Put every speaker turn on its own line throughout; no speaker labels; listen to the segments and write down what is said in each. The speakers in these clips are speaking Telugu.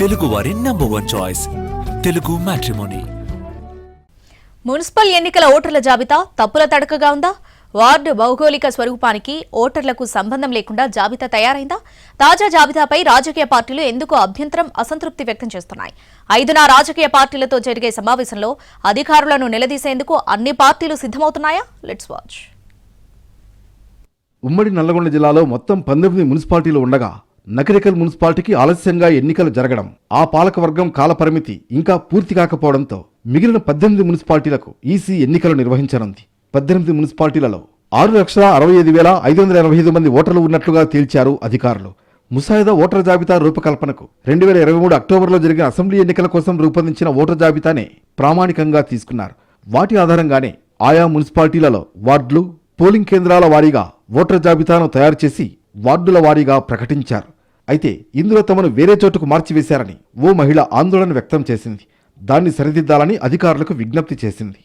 తెలుగువారి number one choice Telugu matrimony
municipal ఎన్నికల ఓటర్ల జాబితా తప్పుల తడకగా ఉందా? వార్డు భౌగోళిక స్వరూపానికి ఓటర్లకు సంబంధం లేకుండా జాబితా తయారైందా? తాజా జాబితాపై రాజకీయ పార్టీలు ఎందుకు అభ్యంతరం అసంతృప్తి వ్యక్తం చేస్తున్నాయి? ఐదున రాజకీయ పార్టీలతో జరిగే సమావేశంలో అధికారులను నిలదీసేందుకు అన్ని పార్టీలు సిద్ధమవుతున్నాయా? లెట్స్ వాచ్
ఉమ్మడి నల్లగొండ జిల్లాలో మొత్తం పంతొమ్మిది మున్సిపాలిటీలు ఉండగా నకరికల్ మున్సిపాలిటీకి ఆలస్యంగా ఎన్నికలు జరగడం ఆ పాలకవర్గం కాలపరిమితి ఇంకా పూర్తి కాకపోవడంతో మిగిలిన పద్దెనిమిది మున్సిపాలిటీలకు ఈసీ ఎన్నికలు నిర్వహించనుంది. పద్దెనిమిది మున్సిపాలిటీలలో ఆరు లక్షల అరవై ఐదు వేల ఐదు వందల ఎనభై ఐదు మంది ఓటర్లు ఉన్నట్లుగా తేల్చారు అధికారులు. ముసాయిదా ఓటర్ జాబితా రూపకల్పనకు రెండు వేల ఇరవై మూడు అక్టోబర్లో జరిగిన అసెంబ్లీ ఎన్నికల కోసం రూపొందించిన ఓటర్ జాబితానే ప్రామాణికంగా తీసుకున్నారు. వాటి ఆధారంగానే ఆయా మున్సిపాలిటీలలో వార్డులు పోలింగ్ కేంద్రాల వారీగా ఓటర్ జాబితాను తయారు చేసి వార్డుల వారీగా ప్రకటించారు. అయితే ఇందులో తమను వేరే చోటుకు మార్చివేశారని ఓ మహిళ ఆందోళన వ్యక్తం చేసింది. దాన్ని సరిదిద్దాలని అధికారులకు విజ్ఞప్తి చేసింది.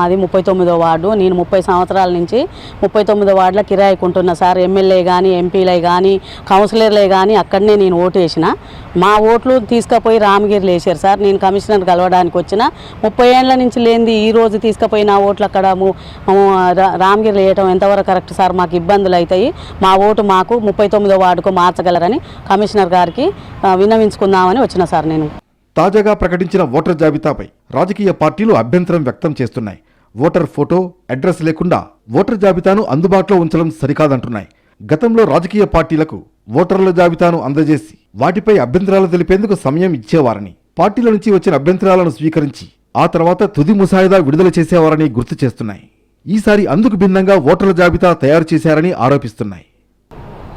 అది ముప్పై తొమ్మిదో వార్డు. నేను ముప్పై సంవత్సరాల నుంచి ముప్పై తొమ్మిదో వార్డులో కిరాయికుంటున్నా సార్. ఎమ్మెల్యే కానీ ఎంపీలే కానీ కౌన్సిలర్లే కానీ అక్కడనే నేను ఓటు వేసిన. మా ఓట్లు తీసుకుపోయి రామగిరిలో వేసారు సార్. నేను కమిషనర్ కలవడానికి వచ్చిన. ముప్పై ఏళ్ళ నుంచి లేనిది ఈ రోజు తీసుకుపోయి నా ఓట్లు అక్కడ ము- వేయటం ఎంతవరకు కరెక్ట్ సార్? మాకు ఇబ్బందులు అవుతాయి. మా ఓటు మాకు ముప్పై తొమ్మిదో వార్డుకు మార్చగలరని కమిషనర్ గారికి విన్నవించుకుందామని వచ్చిన సార్ నేను.
తాజాగా ప్రకటించిన ఓటర్ జాబితాపై రాజకీయ పార్టీలు అభ్యంతరం వ్యక్తం చేస్తున్నాయి. ఓటర్ ఫోటో అడ్రస్ లేకుండా ఓటర్ జాబితాను అందుబాటులో ఉంచడం సరికాదంటున్నాయి. గతంలో రాజకీయ పార్టీలకు ఓటర్ల జాబితాను అందజేసి వాటిపై అభ్యంతరాలు తెలిపేందుకు సమయం ఇచ్చేవారని పార్టీల నుంచి వచ్చిన అభ్యంతరాలను స్వీకరించి ఆ తర్వాత తుది ముసాయిదా విడుదల చేసేవారని గుర్తు చేస్తున్నాయి. ఈసారి అందుకు భిన్నంగా ఓటర్ల జాబితా తయారు చేశారని ఆరోపిస్తున్నాయి.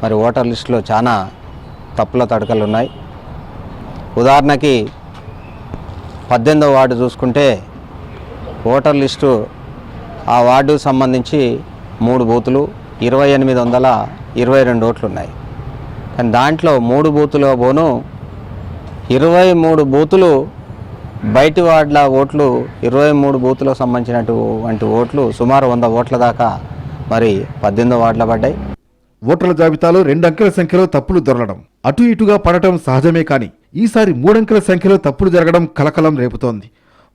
మరి ఓటర్ లిస్టులో చాలా తప్పుల తడకలు ఉన్నాయి. ఉదాహరణకి పద్దెనిమిదవ వార్డు చూసుకుంటే ఓటర్ లిస్టు ఆ వార్డుకు సంబంధించి మూడు బూతులు ఇరవై ఎనిమిది వందల ఇరవై రెండు ఓట్లు ఉన్నాయి కానీ దాంట్లో మూడు బూతులో పోను ఇరవై మూడు బూతులు బయటి వార్డుల ఓట్లు ఇరవై మూడు బూతులకు సంబంధించినటువంటి ఓట్లు సుమారు వంద ఓట్ల దాకా మరి పద్దెనిమిదో వార్డుల పడ్డాయి.
ఓటర్ల జాబితాలో రెండు అంకెల సంఖ్యలో తప్పులు దొరలడం అటు ఇటుగా పడటం సహజమే కానీ ఈసారి మూడంకెల సంఖ్యలో తప్పులు జరగడం కలకలం రేపుతోంది.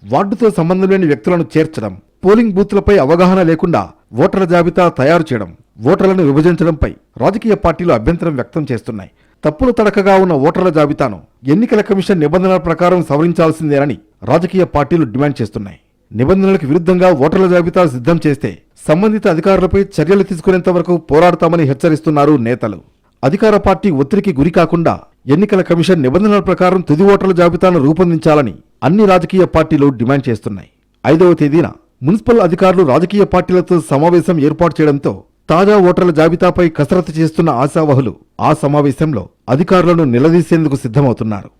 వార్డుతో సంబంధం లేని వ్యక్తులను చేర్చడం పోలింగ్ బూత్లపై అవగాహన లేకుండా ఓటర్ల జాబితా తయారు చేయడం ఓటర్లను విభజించడంపై రాజకీయ పార్టీలు అభ్యంతరం వ్యక్తం చేస్తున్నాయి. తప్పులు తడకగా ఉన్న ఓటర్ల జాబితాను ఎన్నికల కమిషన్ నిబంధనల ప్రకారం సవరించాల్సిందేనని రాజకీయ పార్టీలు డిమాండ్ చేస్తున్నాయి. నిబంధనలకు విరుద్ధంగా ఓటర్ల జాబితా సిద్ధం చేస్తే సంబంధిత అధికారులపై చర్యలు తీసుకునేంత వరకు పోరాడతామని హెచ్చరిస్తున్నారు నేతలు. అధికార పార్టీ ఒత్తిడికి గురి కాకుండా ఎన్నికల కమిషన్ నిబంధనల ప్రకారం తుది ఓటర్ల జాబితాను రూపొందించాలని అన్ని రాజకీయ పార్టీలు డిమాండ్ చేస్తున్నాయి. ఐదవ తేదీన మున్సిపల్ అధికారులు రాజకీయ పార్టీలతో సమావేశం ఏర్పాటు చేయడంతో తాజా ఓటర్ల జాబితాపై కసరత్తు చేస్తున్న ఆశావహులు ఆ సమావేశంలో అధికారులను నిలదీసేందుకు సిద్ధమవుతున్నారు.